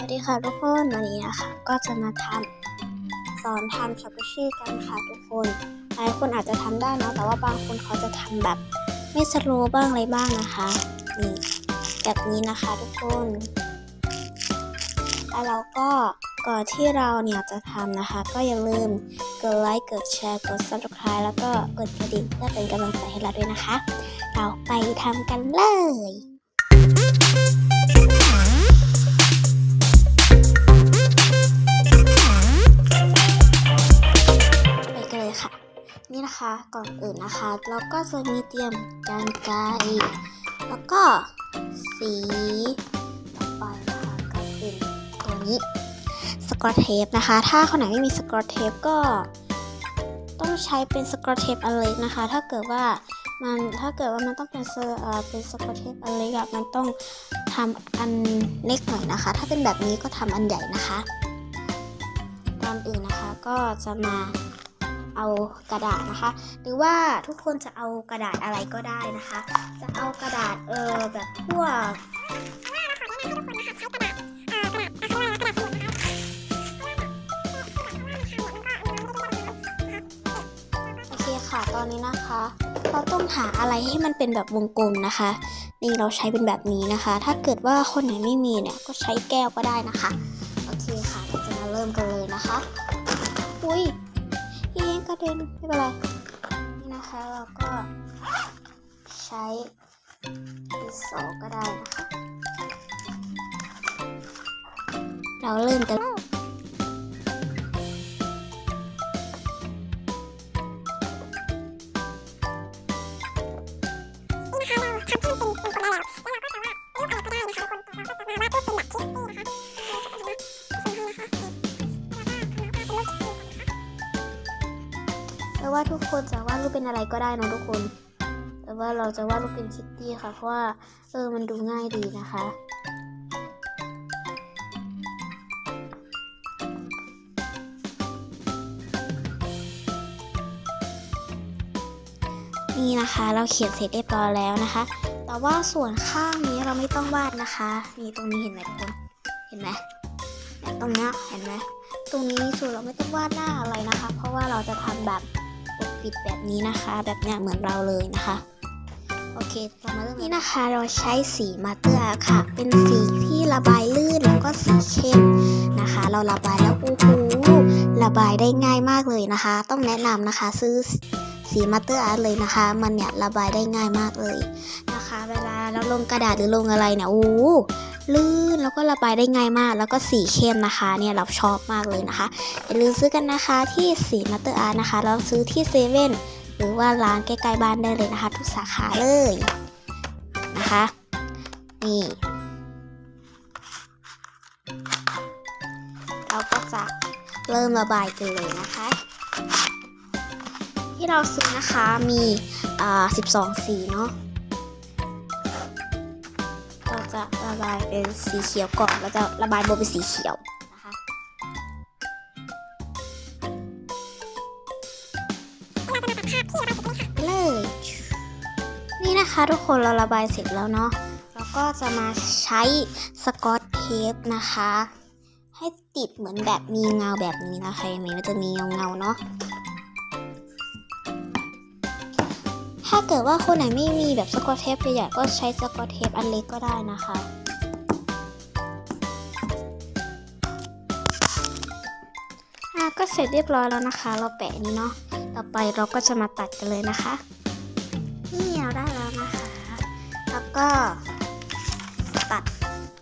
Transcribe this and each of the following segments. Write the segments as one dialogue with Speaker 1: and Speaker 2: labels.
Speaker 1: สวัสดีค่ะทุกคนวันนี้นะคะก็จะมาทำสอนทำช็อกโกชีกันค่ะทุกคนหลายคนอาจจะทำได้เนะแต่ว่าบางคนเขาจะทำแบบไม่สโลว์บ้างอะไรบ้างนะคะนี่แบบนี้นะคะทุกคนแล้วเราก็ก่อนที่เราเนี่ยจะทำนะคะ ก็อย่าลืมกดไลค์กดแชร์กด subscribe แล้วก็กดกระดิ่งเพื่อเป็นกำลังใจให้เราด้วยนะคะ เราไปทำกันเลย นะคะ ก่อนอื่นนะคะ เราก็จะมีเตรียมกางไกแล้วก็สีต่อไปนะคะก็เป็นตัวนี้สกอตเทปนะคะ ถ้าคนไหนไม่มีสกอตเทปก็ต้องใช้เป็นสกอตเทปอันเล็กนะคะ ถ้าเกิดว่ามันถ้าเกิดว่ามันต้องเป็นเซอร์เป็นสกอตเทปอันเล็กอะมันต้องทำอันเล็กหน่อยนะคะ ถ้าเป็นแบบนี้ก็ทำอันใหญ่นะคะก่อนอื่นนะคะก็จะมา เอากระดาษนะคะ หรือว่าทุกคนจะเอากระดาษอะไรก็ได้นะคะ จะเอากระดาษเออแบบพวกโอเคค่ะตอนนี้นะคะ เราต้องหาอะไรให้มันเป็นแบบวงกลมนะคะ นี่เราใช้เป็นแบบนี้นะคะ ถ้าเกิดว่าคนไหนไม่มีเนี่ยก็ใช้แก้วก็ได้นะคะ โอเคค่ะเราจะมาเริ่มกันเลยนะคะ อุ้ย เองกระเด็นไม่เป็นไร นี่นะคะเราก็ใช้ดินสอก็ได้นะคะ เราเริ่มกัน ทุกคนจะวาดรูปเป็นอะไรก็ได้นะทุกคน แต่ว่าเราจะวาดรูปเป็นคิตตี้ค่ะ เพราะว่าเออมันดูง่ายดีนะคะนี่นะคะเราเขียนเสร็จเรียบร้อยแล้วนะคะ แต่ว่าส่วนข้างนี้เราไม่ต้องวาดนะคะนี่ตรงนี้เห็นไหมทุกคน เห็นไหมตรงนี้เห็นไหมตรงนี้ส่วนเราไม่ต้องวาดหน้าอะไรนะคะ เพราะว่าเราจะทำแบบ ปกปิดแบบนี้นะคะ แบบเนี้ยเหมือนเราเลยนะคะ โอเคเรามาเริ่มนี่นะคะเราใช้สีมาเตอร์ค่ะ เป็นสีที่ระบายลื่นแล้วก็สีเข้มนะคะ เราระบายแล้วโอ้โหระบายได้ง่ายมากเลยนะคะ ต้องแนะนำนะคะซื้อสีมาเตอร์อาร์ตเลยนะคะ มันเนี่ยระบายได้ง่ายมากเลยนะคะ เวลาเราลงกระดาษหรือลงอะไรเนี่ยโอ้โห ลื่นแล้วก็ระบายได้ง่ายมาก แล้วก็สีเข้มนะคะ เนี่ยเราชอบมากเลยนะคะอย่าลืมซื้อกันนะคะที่สีมัตเตอร์อาร์นะคะเราซื้อที่เซเว่นหรือว่าร้านใกล้ๆบ้านได้เลยนะคะ ทุกสาขาเลยนะคะ นี่เราก็จะเริ่มระบายกันเลยนะคะ ที่เราซื้อนะคะมีอ่า12 สีเนาะ จะระบายเป็นสีเขียวก่อนเราจะระบายบนเป็นสีเขียวนะคะเลยนี่นะคะทุกคนเราระบายเสร็จแล้วเนาะเราก็จะมาใช้สกอตเทปนะคะ ให้ติดเหมือนแบบมีเงาแบบนี้นะคะเห็นไหมมันจะมีเงาเงาเนาะ ถ้าเกิดว่าคนไหนไม่มีแบบสกอตเทปใหญ่ๆก็ใช้สกอตเทปอันเล็กก็ได้นะคะอะก็เสร็จเรียบร้อยแล้วนะคะ เราแปะนี้เนาะ ต่อไปเราก็จะมาตัดกันเลยนะคะ นี่เราได้แล้วนะคะ แล้วก็ตัด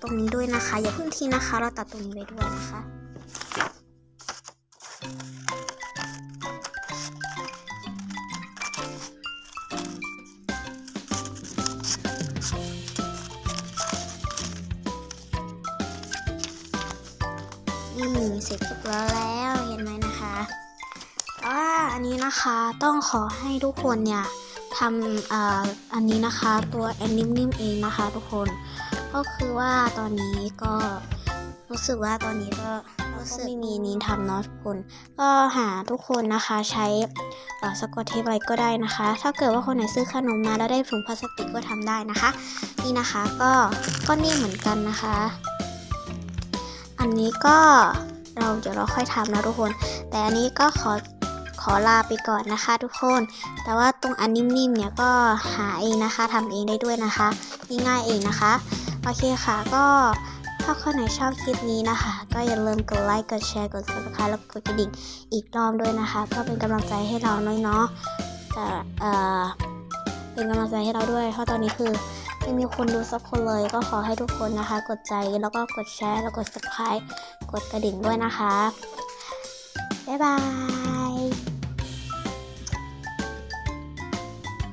Speaker 1: ตรงนี้ด้วยนะคะ อย่าเพิ่งทีนะคะ เราตัดตรงนี้ไปด้วยนะคะ เสร็จเรียบร้อยแล้วเห็นไหมนะคะว่าอันนี้นะคะต้องขอให้ทุกคนเนี่ยทำอ่าอันนี้นะคะตัวแอนนิ่มเองนะคะ ทุกคนก็คือว่าตอนนี้ก็รู้สึกว่าตอนนี้ก็รู้สึกไม่มีนี้ทำเนาะทุกคน ก็หาทุกคนนะคะใช้สกอตเทปอะไรก็ได้นะคะ ถ้าเกิดว่าคนไหนซื้อขนมมาแล้วได้ถุงพลาสติกก็ทำได้นะคะ นี่นะคะก็ก็นี่เหมือนกันนะคะ อันนี้ก็ เราเดี๋ยวเราค่อยทำนะทุกคน แต่อันนี้ก็ขอขอลาไปก่อนนะคะทุกคน แต่ว่าตรงอันนิ่มๆเนี่ยก็หาเองนะคะทำเองได้ด้วยนะคะง่ายๆเองนะคะ โอเคค่ะก็ถ้าคนไหนชอบคลิปนี้นะคะ ก็อย่าลืมกดไลค์กดแชร์กด subscribe แล้วกดกระดิ่งอีกรอบด้วยนะคะ ก็เป็นกำลังใจให้เราน้อยเนาะแต่เอ่อเป็นกำลังใจให้เราด้วย เพราะตอนนี้คือ ไม่มีคนดูสักคนเลยก็ขอให้ทุกคนนะคะ กดใจแล้วก็กดแชร์แล้วกด subscribe กดกระดิ่งด้วยนะคะ บ๊ายบาย